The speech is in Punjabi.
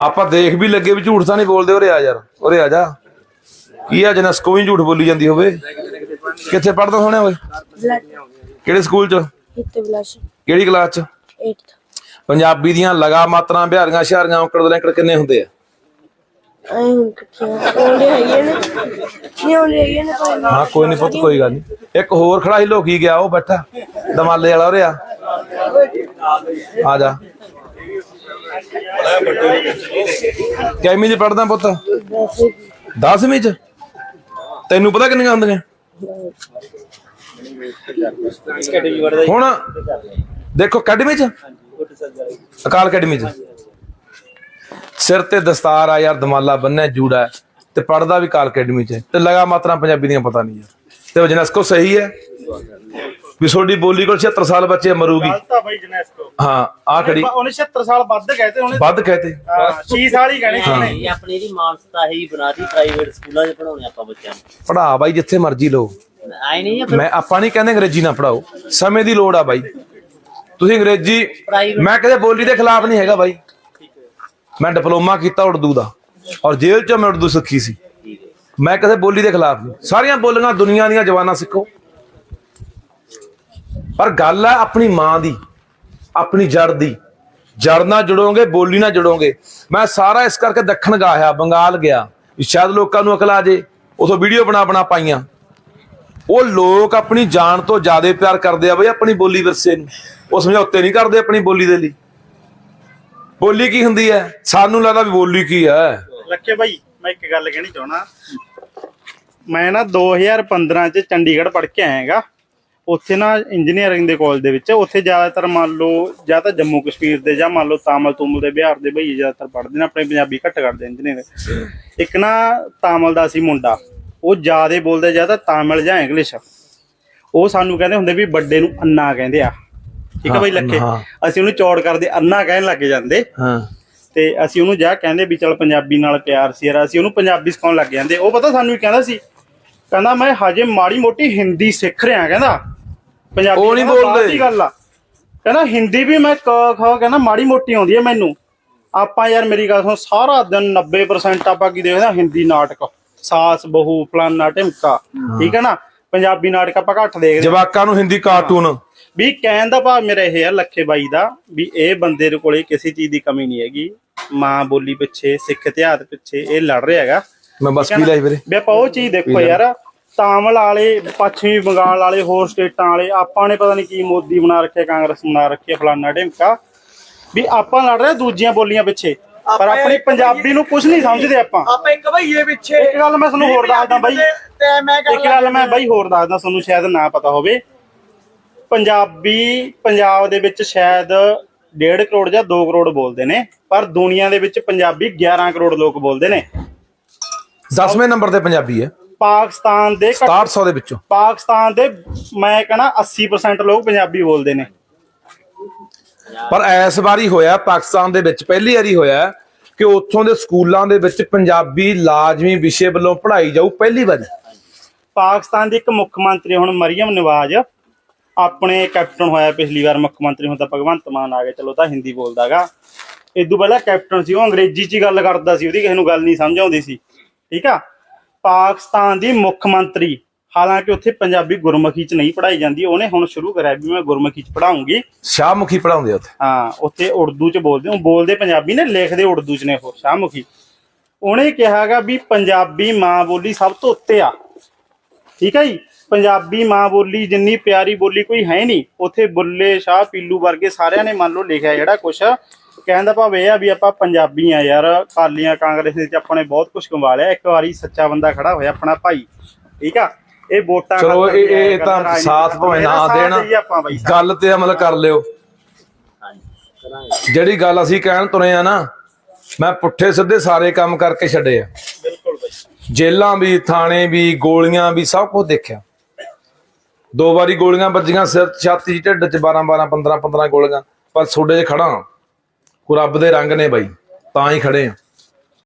ਆਪਾਂ ਦੇਖ ਵੀ ਲੱਗੇ ਵੀ ਝੂਠ ਤਾਂ ਨਹੀਂ ਬੋਲਦੇ ਉਰੇ ਆ ਯਾਰ ਉਰੇ ਆ ਜਾ। ਕੀ ਆ ਜਨਸਕੋ ਵੀ ਝੂਠ ਬੋਲੀ ਜਾਂਦੀ ਹੋਵੇ? ਕਿੱਥੇ ਪੜਦਾ ਸੋਹਣਿਆ ਓਏ? ਕਿਹੜੇ ਸਕੂਲ ਚ? ਕਿਹੜੀ ਕਲਾਸ ਚ? 8th ਪੰਜਾਬੀ ਦੀਆਂ ਲਗਾ ਮਾਤਰਾ ਬਿਹਾਰੀਆਂ ਸ਼ਹਿਰੀਆਂ ਔਂਕੜ ਦਲੈਂਕੜ ਕਿੰਨੇ ਹੁੰਦੇ ਆ? ਹਾਂ ਕੋਈ ਨਹੀਂ ਪੁੱਤ ਕੋਈ ਗੱਲ ਨਹੀਂ ਇੱਕ ਹੋਰ ਖੜਾ ਸੀ ਲੋਕੀ ਗਿਆ ਉਹ ਬੈਠਾ। ਦਮਾਲੇ ਵਾਲਾ ਉਰੇ ਆ। ਆ ਜਾ। ਕਿੰਨੀ ਚ ਪੜਦਾ ਪੁੱਤ? 10ਵੀਂ ਚ? ਤੈਨੂੰ ਪਤਾ ਕਿੰਨੀਆਂ ਹੁੰਦੀਆਂ? ਹੁਣ ਦੇਖੋ, ਅਕੈਡਮੀ ਚ? ਅਕਾਲ ਅਕੈਡਮੀ ਚ। ਸਿਰ ਤੇ ਦਸਤਾਰ ਆ ਯਾਰ, ਦਮਾਲਾ ਬੰਨਿਆ ਜੂੜਾ ਤੇ ਪੜਦਾ ਵੀ ਅਕਾਲ ਅਕੈਡਮੀ ਚ। ਤੇ ਲਗਾ ਮਾਤਰਾ ਪੰਜਾਬੀ ਦੀਆਂ ਪਤਾ ਨਹੀਂ ਯਾਰ। ਤੇ ਜਨਸਕੋ ਸਹੀ ਹੈ। ਵੀ ਤੁਹਾਡੀ ਬੋਲੀ ਕੋਲ 76 ਸਾਲ ਬੱਚੇ ਮਰੂਗੀ। ਤਾਂ ਬਾਈ ਜਨੈਸਕੋ ਹਾਂ ਆ ਖੜੀ ਉਹਨੇ 76 ਸਾਲ ਵੱਧ ਉਹਨੇ ਕਹਤੇ। 6 ਸਾਲ ਹੀ ਕਹਿਣੇ ਸੀ ਉਹਨੇ ਇਹ ਆਪਣੀ ਦੀ ਮਾਨਸਤਾ ਹੀ ਬਣਾਤੀ ਪ੍ਰਾਈਵੇਟ ਸਕੂਲਾਂ 'ਚ ਪੜਾਉਣੇ ਆਪਾਂ ਬੱਚਿਆਂ ਪੜਾ ਬਾਈ ਜਿੱਥੇ ਮਰਜ਼ੀ ਲਓ। ਆਈ ਨਹੀਂ ਮੈਂ ਆਪਾਂ ਨਹੀਂ ਕਹਿੰਦੇ ਅੰਗਰੇਜ਼ੀ ਨਾ ਪੜਾਓ ਸਮੇਂ ਦੀ ਲੋੜ ਆ ਬਾਈ। ਤੁਸੀਂ ਅੰਗਰੇਜ਼ੀ ਮੈਂ ਕਦੇ ਬੋਲੀ ਦੇ ਖਿਲਾਫ ਨਹੀਂ ਹੈਗਾ ਬਾਈ। ਮੈਂ ਡਿਪਲੋਮਾ ਕੀਤਾ ਉਰਦੂ ਦਾ। ਔਰ ਜੇਲ੍ਹ ਚੋਂ ਮੈਂ ਉਰਦੂ ਸਿੱਖੀ ਸੀ। ਮੈਂ ਕਦੇ ਬੋਲੀ ਦੇ ਖਿਲਾਫ ਨਹੀਂ। ਸਾਰੀਆਂ ਬੋਲੀਆਂ ਦੁਨੀਆ ਦੀਆਂ ਜ਼ਬਾਨਾਂ ਸਿੱਖੋ। ਪਰ ਗੱਲ ਹੈ ਆਪਣੀ ਮਾਂ ਦੀ, ਆਪਣੀ ਜੜ ਦੀ। ਜੜ ਨਾਲ ਜੁੜੋਗੇ, ਬੋਲੀ ਨਾਲ ਜੁੜੋਗੇ। ਮੈਂ ਸਾਰਾ ਇਸ ਕਰਕੇ ਦੱਖਣ ਗਾਇਆ ਬੰਗਾਲ ਗਿਆ। ਵੀ ਸ਼ਾਇਦ ਲੋਕਾਂ ਨੂੰ ਅਕਲ ਆ ਜੇ, ਉਥੋਂ ਵੀਡੀਓ ਬਣਾ ਬਣਾ ਪਾਈਆਂ। ਉਹ ਲੋਕ ਆਪਣੀ ਜਾਨ ਤੋਂ ਜ਼ਿਆਦਾ ਪਿਆਰ ਕਰਦੇ ਆ ਬਈ, ਆਪਣੀ ਬੋਲੀ ਵਿਰਸੇ ਨੂੰ। ਉਹ ਸਮਝੌਤੇ ਨਹੀਂ ਕਰਦੇ ਆਪਣੀ ਬੋਲੀ ਦੇ ਲਈ। ਬੋਲੀ ਕੀ ਹੁੰਦੀ ਹੈ? ਸਾਨੂੰ ਲੱਗਦਾ ਵੀ ਬੋਲੀ ਕੀ ਹੈ। ਲੱਕੇ ਬਾਈ, ਮੈਂ ਇੱਕ ਗੱਲ ਕਹਿਣੀ ਚਾਹਣਾ ਮੈਂ ਨਾ 2015 ਚ ਚੰਡੀਗੜ੍ਹ ਪੜ੍ਹ ਕੇ ਆਇਆਗਾ। ਉੱਥੇ ਨਾ ਇੰਜੀਨੀਅਰਿੰਗ ਦੇ ਕਾਲਜ ਦੇ ਵਿੱਚ ਉੱਥੇ ਜ਼ਿਆਦਾਤਰ ਮੰਨ ਲਓ ਜਾਂ ਤਾਂ ਜੰਮੂ ਕਸ਼ਮੀਰ ਦੇ ਜਾਂ ਮੰਨ ਲਓ ਤਾਮਲ ਤੁਮਲ ਦੇ ਬਿਹਾਰ ਦੇ ਭਈ ਜ਼ਿਆਦਾਤਰ ਪੜ੍ਹਦੇ ਨੇ ਆਪਣੇ ਪੰਜਾਬੀ ਘੱਟ ਕਰਦੇ ਇੰਜੀਨੀਅਰ ਇੱਕ ਨਾ ਤਾਮਲ ਦਾ ਸੀ ਮੁੰਡਾ ਉਹ ਜ਼ਿਆਦਾ ਬੋਲਦਾ ਜਾਂ ਤਾਂ ਤਾਮਿਲ ਜਾਂ ਇੰਗਲਿਸ਼ ਉਹ ਸਾਨੂੰ ਕਹਿੰਦੇ ਹੁੰਦੇ ਵੀ ਵੱਡੇ ਨੂੰ ਅੰਨਾ ਕਹਿੰਦੇ ਆ। ਠੀਕ ਹੈ ਬਾਈ ਲੱਕੇ ਹਾਂ। ਅਸੀਂ ਉਹਨੂੰ ਚੌੜ ਕਰਦੇ ਅੰਨਾ ਕਹਿਣ ਲੱਗ ਜਾਂਦੇ। ਹਾਂ। ਤੇ ਅਸੀਂ ਉਹਨੂੰ ਜਾ ਕਹਿੰਦੇ ਵੀ ਚਲ ਪੰਜਾਬੀ ਨਾਲ ਪਿਆਰ ਸੀ ਯਾਰ ਅਸੀਂ ਉਹਨੂੰ ਪੰਜਾਬੀ ਸਿਖਾਉਣ ਲੱਗ ਜਾਂਦੇ। ਉਹ ਪਤਾ ਸਾਨੂੰ ਹੀ ਕਹਿੰਦਾ ਸੀ? ਕਹਿੰਦਾ ਮੈਂ ਹਜੇ ਮਾੜੀ ਮੋਟੀ ਹਿੰਦੀ ਸਿੱਖ ਰਿਹਾ ਕਹਿੰਦਾ। ਪੰਜਾਬੀ ਉਹ ਨੀ ਕਹਿੰਦਾ ਬਾਅਦ ਬੋਲਦੇ। ਦੀ ਗੱਲ ਆ। ਕਹਿੰਦਾ ਹਿੰਦੀ ਵੀ ਮੈਂ ਕ ਖ ਕਹਿੰਦਾ ਮਾੜੀ ਮੋਟੀ ਆਉਂਦੀ ਹੈ ਮੈਨੂੰ। ਆਪਾਂ ਯਾਰ ਮੇਰੀ ਗੱਲ ਸੁਣ ਸਾਰਾ ਦਿਨ 90% ਆਪਾਂ ਕੀ ਦੇਖਦੇ ਹਾਂ ਹਿੰਦੀ ਨਾਟਕ। ਸਾਸ ਬਹੂ ਫਲਾਨਾ ਢਿਮਕਾ। ਠੀਕ ਹੈ ਨਾ? ਪੰਜਾਬੀ ਨਾਟਕ ਆਪਾਂ ਘੱਟ ਦੇਖਦੇ ਹਾਂ। ਜਵਾਕਾਂ ਨੂੰ ਹਿੰਦੀ ਕਾਰਟੂਨ ਵੀ ਕਹਿਣ ਦਾ ਭਾਵ ਮੇਰਾ ਇਹ ਹੈ ਲੱਖੇ ਬਾਈ ਦਾ ਵੀ ਇਹ ਬੰਦੇ ਦੇ ਕੋਲੇ ਕਿਸੇ ਚੀਜ਼ ਦੀ ਕਮੀ ਨਹੀਂ ਹੈਗੀ। ਮਾਂ ਬੋਲੀ ਪਿੱਛੇ ਸਿੱਖ ਇਤਿਹਾਸ ਪਿੱਛੇ ਇਹ ਲੜ ਰਿਹਾ ਹੈਗਾ। ਮੈਂ ਬਸ ਪੀ ਲਈ ਵੀਰੇ। ਵੀ ਆਪਾਂ ਉਹ ਚੀਜ਼ ਦੇਖੋ ਯਾਰ। ਤਾਮਿਲ ਵਾਲੇ ਪੱਛਮੀ ਬੰਗਾਲ ਵਾਲੇ ਹੋਰ ਸਟੇਟਾਂ ਵਾਲੇ ਆਪਾਂ ਨੇ ਪਤਾ ਨਹੀਂ ਕੀ ਮੋਦੀ ਬਣਾ ਰੱਖਿਆ ਕਾਂਗਰਸ ਬਣਾ ਰੱਖਿਆ ਫਲਾਨਾ ਢਿਮਕਾ। ਵੀ ਆਪਾਂ ਲੜ ਰਹੇ ਦੂਜੀਆਂ ਬੋਲੀਆਂ ਪਿੱਛੇ। ਪਰ ਆਪਣੀ ਪੰਜਾਬੀ ਨੂੰ ਕੁਝ ਨਹੀਂ ਸਮਝਦੇ ਆਪਾਂ। ਆਪਾਂ ਇੱਕ ਭਈਏ ਪਿੱਛੇ ਇੱਕ ਗੱਲ ਮੈਂ ਤੁਹਾਨੂੰ ਹੋਰ ਦੱਸਦਾ ਬਾਈ। ਤੇ ਮੈਂ ਇੱਕ ਗੱਲ ਮੈਂ ਬਾਈ ਹੋਰ ਦੱਸਦਾ ਤੁਹਾਨੂੰ ਸ਼ਾਇਦ ਨਾ ਪਤਾ ਹੋਵੇ। ਪੰਜਾਬੀ ਪੰਜਾਬ ਦੇ ਵਿੱਚ ਸ਼ਾਇਦ 1.5 ਕਰੋੜ ਜਾਂ 2 ਕਰੋੜ ਬੋਲਦੇ ਨੇ ਪਰ ਦੁਨੀਆ ਦੇ ਵਿੱਚ ਪੰਜਾਬੀ 11 ਕਰੋੜ ਲੋਕ ਬੋਲਦੇ ਨੇ। 10ਵੇਂ ਨੰਬਰ ਤੇ ਪੰਜਾਬੀ ਹੈ। ਪਾਕਿਸਤਾਨ ਦੇ ਘੱਟ- 6700 ਦੇ ਵਿੱਚੋਂ। ਪਾਕਿਸਤਾਨ ਦੇ ਮੈਂ ਕਹਣਾ 80% ਲੋਕ ਪੰਜਾਬੀ ਬੋਲਦੇ ਨੇ। ਪਰ ਇਸ ਵਾਰੀ ਹੋਇਆ ਪਾਕਿਸਤਾਨ ਦੇ ਵਿੱਚ ਪਹਿਲੀ ਵਾਰੀ ਹੋਇਆ ਕਿ ਉੱਥੋਂ ਦੇ ਸਕੂਲਾਂ ਦੇ ਵਿੱਚ ਪੰਜਾਬੀ ਲਾਜ਼ਮੀ ਵਿਸ਼ੇ ਵੱਲੋਂ ਪੜ੍ਹਾਈ ਜਾਊ ਪਹਿਲੀ ਵਾਰੀ। ਪਾਕਿਸਤਾਨ ਦੇ ਇੱਕ ਮੁੱਖ ਮੰਤਰੀ ਹੁਣ ਮਰੀਮ ਨਵਾਜ਼ ਆਪਣੇ ਕੈਪਟਨ ਹੋਇਆ ਪਿਛਲੀ ਵਾਰ ਮੁੱਖ ਮੰਤਰੀ ਤਾਂ ਭਗਵੰਤ ਮਾਨ ਆ ਗਿਆ ਚਲੋ ਤਾਂ ਹਿੰਦੀ ਬੋਲਦਾਗਾ ਇਦੋਂ ਪਹਿਲਾਂ ਕੈਪਟਨ ਸੀ ਉਹ ਅੰਗਰੇਜ਼ੀ 'ਚ ਗੱਲ ਕਰਦਾ ਸੀ ਉਹਦੀ ਕਿਸੇ ਨੂੰ ਗੱਲ ਨਹੀਂ ਸਮਝ ਆਉਂਦੀ ਸੀ। ਠੀਕ ਆ? ਪਾਕਿਸਤਾਨ ਦੀ ਮੁੱਖ ਮੰਤਰੀ। ਹਾਲਾਂਕਿ ਉੱਥੇ ਪੰਜਾਬੀ ਗੁਰਮੁਖੀ 'ਚ ਨਹੀਂ ਪੜ੍ਹਾਈ ਜਾਂਦੀ। ਉਹਨੇ ਹੁਣ ਸ਼ੁਰੂ ਕਰਿਆ ਵੀ ਮੈਂ ਗੁਰਮੁਖੀ 'ਚ ਪੜ੍ਹਾਉਂਗੀ। ਸ਼ਾਹਮੁਖੀ ਪੜਾਉਂਦੇ ਉੱਥੇ? ਹਾਂ ਉੱਥੇ ਉਰਦੂ 'ਚ ਬੋਲਦੇ ਉਹ ਬੋਲਦੇ ਪੰਜਾਬੀ ਨੇ ਲਿਖਦੇ ਉਰਦੂ 'ਚ ਨੇ ਉਹ ਸ਼ਾਹਮੁਖੀ। ਉਹਨੇ ਕਿਹਾਗਾ ਵੀ ਪੰਜਾਬੀ ਮਾਂ ਬੋਲੀ ਸਭ ਤੋਂ ਉੱਤੇ ਆ। ਠੀਕ ਹੈ ਜੀ? ਪੰਜਾਬੀ ਮਾਂ ਬੋਲੀ ਜਿੰਨੀ ਪਿਆਰੀ ਬੋਲੀ ਕੋਈ ਹੈ ਨਹੀਂ। ਉੱਥੇ ਬੁੱਲੇ ਸ਼ਾਹ ਪੀਲੂ ਵਰਗੇ ਸਾਰਿਆਂ ਨੇ ਮੰਨ ਲਓ ਲਿਖਿਆ ਜਿਹੜਾ ਕੁਛ। ਕਹਿਣ ਦਾ ਭਾਵ ਇਹ ਆ ਵੀ ਆਪਾਂ ਪੰਜਾਬੀ ਆ ਯਾਰ ਕਾਲੀਆਂ ਕਾਂਗਰਸ ਦੇ ਵਿੱਚ ਆਪਾਂ ਨੇ ਬਹੁਤ ਕੁਝ ਕਮਾ ਲਿਆ। ਇੱਕ ਵਾਰੀ ਸੱਚਾ ਬੰਦਾ ਖੜਾ ਹੋਇਆ ਆਪਣਾ ਭਾਈ। ਠੀਕ ਆ? ਇਹ ਵੋਟਾਂ ਚਲੋ ਇਹ ਇਹ ਤਾਂ ਸਾਥ। ਭਾਵੇਂ ਨਾ ਦੇਣ। ਗੱਲ ਤੇ ਅਮਲ ਕਰ ਲਿਓ। ਜਿਹੜੀ ਗੱਲ ਅਸੀਂ ਕਹਿਣ ਤੁਰੇ ਆ ਨਾ ਮੈਂ ਪੁੱਠੇ ਸਿੱਧੇ ਸਾਰੇ ਕੰਮ ਕਰਕੇ ਛੱਡੇ ਆ। ਬਿਲਕੁਲ ਬਾਈ। ਜੇਲਾਂ ਵੀ ਥਾਣੇ ਵੀ ਗੋਲੀਆਂ ਵੀ ਸਭ ਕੁਝ ਦੇਖਿਆ। ਦੋ ਵਾਰੀ ਗੋਲੀਆਂ ਵੱਜੀਆਂ ਸਿਰ ਛਾਤੀ ਢਿੱਡ 'ਚ 12 12 15 15 ਗੋਲੀਆਂ। ਪਰ ਤੁਹਾਡੇ 'ਚ ਖੜਾ ਕੋ ਰੱਬ ਦੇ ਰੰਗ ਨੇ ਬਾਈ ਤਾਂ ਹੀ ਖੜੇ ਆ।